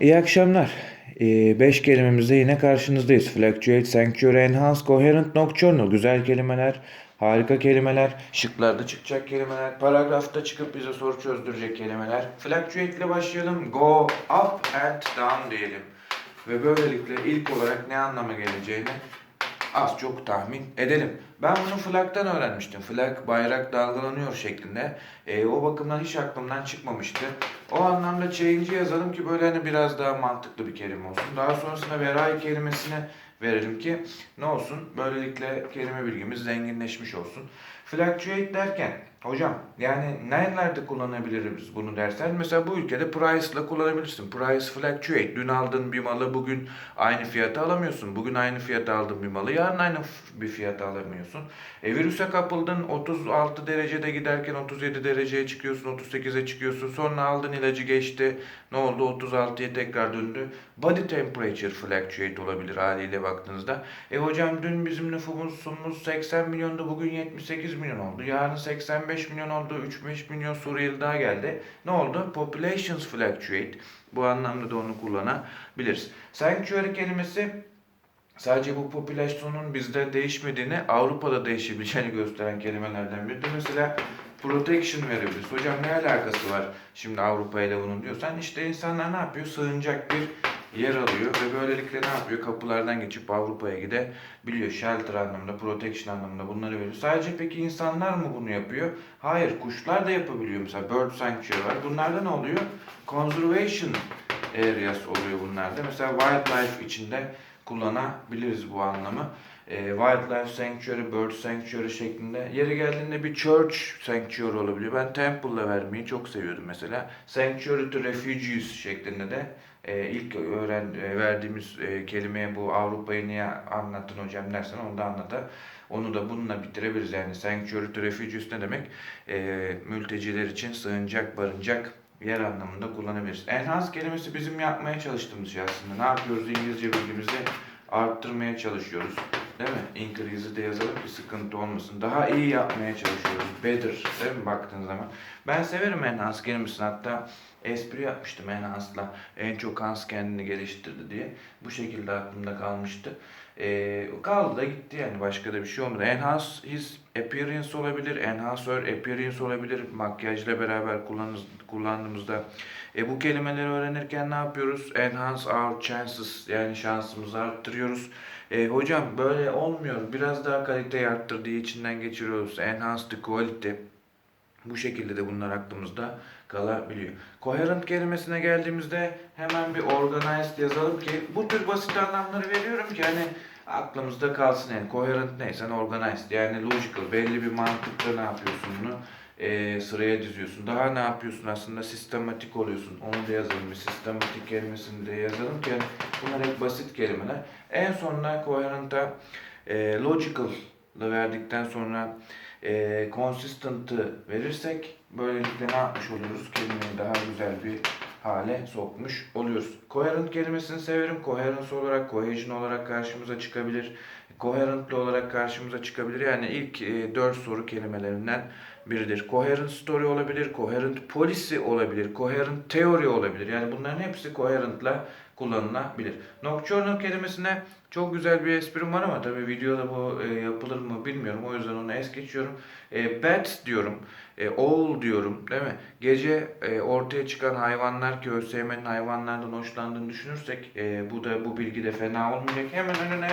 İyi akşamlar. 5 kelimemizde yine karşınızdayız. Fluctuate, Sanctuary, Enhance, Coherent, Nocturnal. Güzel kelimeler, harika kelimeler, şıklarda çıkacak kelimeler, paragrafta çıkıp bize soru çözdürecek kelimeler. Fluctuate ile başlayalım. Go up and down diyelim. Ve böylelikle ilk olarak ne anlama geleceğini az çok tahmin edelim. Ben bunu flag'dan öğrenmiştim. Flag bayrak dalgalanıyor şeklinde. E, o bakımdan hiç aklımdan çıkmamıştı. O anlamda change'i yazalım ki böyle hani biraz daha mantıklı bir kelime olsun. Daha sonrasında veray kelimesini verelim ki ne olsun? Böylelikle kelime bilgimiz zenginleşmiş olsun. Fluctuate derken hocam yani nerelerde kullanabiliriz bunu dersen mesela bu ülkede price ile kullanabilirsin. Price fluctuate. Dün aldığın bir malı bugün aynı fiyata alamıyorsun. Bugün aynı fiyata aldığın bir malı yarın aynı bir fiyata alamıyorsun. E, virüse kapıldın 36 derecede giderken 37 dereceye çıkıyorsun 38'e çıkıyorsun. Sonra aldın ilacı geçti. Ne oldu 36'ya tekrar döndü. Body temperature fluctuate olabilir haliyle baktığınızda. E hocam dün bizim nüfusumuz 80 milyondu bugün 78 milyon oldu. Yarın 85 milyon oldu 3-5 milyon Suriyeli daha geldi. Ne oldu? Populations fluctuate. Bu anlamda da onu kullanabiliriz. Sanctuary kelimesi sadece bu popülasyonun bizde değişmediğini, Avrupa'da değişebileceğini gösteren kelimelerden biri. Mesela protection verebiliriz. Hocam ne alakası var şimdi Avrupa ile bunun diyorsan işte insanlar ne yapıyor? Sığınacak bir yer alıyor ve böylelikle ne yapıyor? Kapılardan geçip Avrupa'ya gidebiliyor. Shelter anlamında, protection anlamında bunları veriyor. Sadece peki insanlar mı bunu yapıyor? Hayır, kuşlar da yapabiliyor. Mesela bird sanctuary var. Bunlarda ne oluyor? Conservation areas oluyor bunlarda. Mesela wildlife içinde kullanabiliriz bu anlamı. E, wildlife sanctuary, bird sanctuary şeklinde. Yeri geldiğinde bir church sanctuary olabiliyor. Ben temple'la vermeyi çok seviyordum mesela. Sanctuary to refugees şeklinde de e, ilk öğren e, verdiğimiz e, kelimeye bu Avrupa'yı niye anlattın hocam dersen onu da anlata. Onu da bununla bitirebiliriz. Yani sanctuary to refugees ne demek? E, mülteciler için sığınacak, barınacak yer anlamında kullanabiliriz. Enhance kelimesi bizim yapmaya çalıştığımız şey aslında. Ne yapıyoruz? İngilizce bilgimizi arttırmaya çalışıyoruz. Değil mi? Increase'i de yazalım ki sıkıntı olmasın. Daha iyi yapmaya çalışıyoruz. Better. Değil mi baktığın zaman? Ben severim enhance kelimesini. Hatta espri yapmıştım enhance'la. En çok Hans kendini geliştirdi diye. Bu şekilde aklımda kalmıştı. Ee, kaldı da gitti yani. Başka da bir şey olmadı. Enhance his appearance olabilir. Enhance her appearance olabilir. Makyajla beraber kullanız, kullandığımızda. E, bu kelimeleri öğrenirken ne yapıyoruz? Enhance our chances. Yani şansımızı arttırıyoruz. E, hocam böyle olmuyor. Biraz daha kaliteyi arttır diye içinden geçiriyoruz. Enhance the quality. Bu şekilde de bunlar aklımızda kalabiliyor. Coherent kelimesine geldiğimizde hemen bir organized yazalım ki bu tür basit anlamları veriyorum ki hani aklımızda kalsın yani coherent neyse organized yani logical belli bir mantıkla ne yapıyorsun bunu e, sıraya diziyorsun. Daha ne yapıyorsun aslında sistematik oluyorsun. Onu da yazalım bir sistematik kelimesini de yazalım ki yani bunlar hep basit kelimeler. En sonuna coherent'a e, logical'ı verdikten sonra e, consistent'ı verirsek böylelikle ne yapmış oluyoruz? Kelimeyi daha güzel bir hale sokmuş oluyoruz. Coherent kelimesini severim. Coherence olarak, cohesion olarak karşımıza çıkabilir. Coherently olarak karşımıza çıkabilir. Yani ilk e, 4 soru kelimelerinden biridir. Coherent story olabilir, coherent policy olabilir, coherent theory olabilir. Yani bunların hepsi coherent'la kullanılabilir. Nocturnal kelimesine çok güzel bir esprim var ama tabii videoda bu e, yapılır mı bilmiyorum. O yüzden onu es geçiyorum. E, bat diyorum, e, owl diyorum değil mi? Gece e, ortaya çıkan hayvanlar ki ÖSYM'nin hayvanlardan hoşlandığını düşünürsek e, bu da bu bilgi de fena olmayacak. Hemen önüne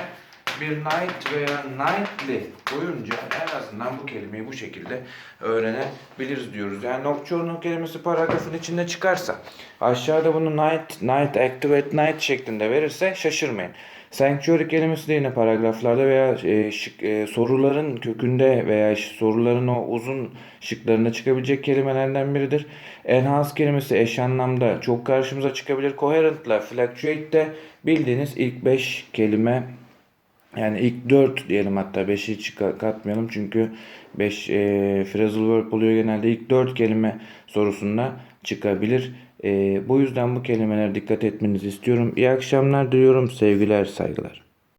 bir night veya nightly koyunca en azından bu kelimeyi bu şekilde öğrenebiliriz diyoruz. Yani nocturnal kelimesi paragrafın içinde çıkarsa aşağıda bunu night, night, activate night şeklinde verirse şaşırmayın. Sanctuary kelimesi de yine paragraflarda veya e, şık, e, soruların kökünde veya soruların o uzun şıklarında çıkabilecek kelimelerden biridir. Enhance kelimesi eş anlamda çok karşımıza çıkabilir. Coherent ile fluctuate de bildiğiniz ilk 5 kelime yani ilk 4 diyelim hatta 5'i hiç ka- katmayalım çünkü 5 e, phrasal verb oluyor genelde ilk 4 kelime sorusunda çıkabilir. E, bu yüzden bu kelimelere dikkat etmenizi istiyorum. İyi akşamlar diliyorum. Sevgiler, saygılar.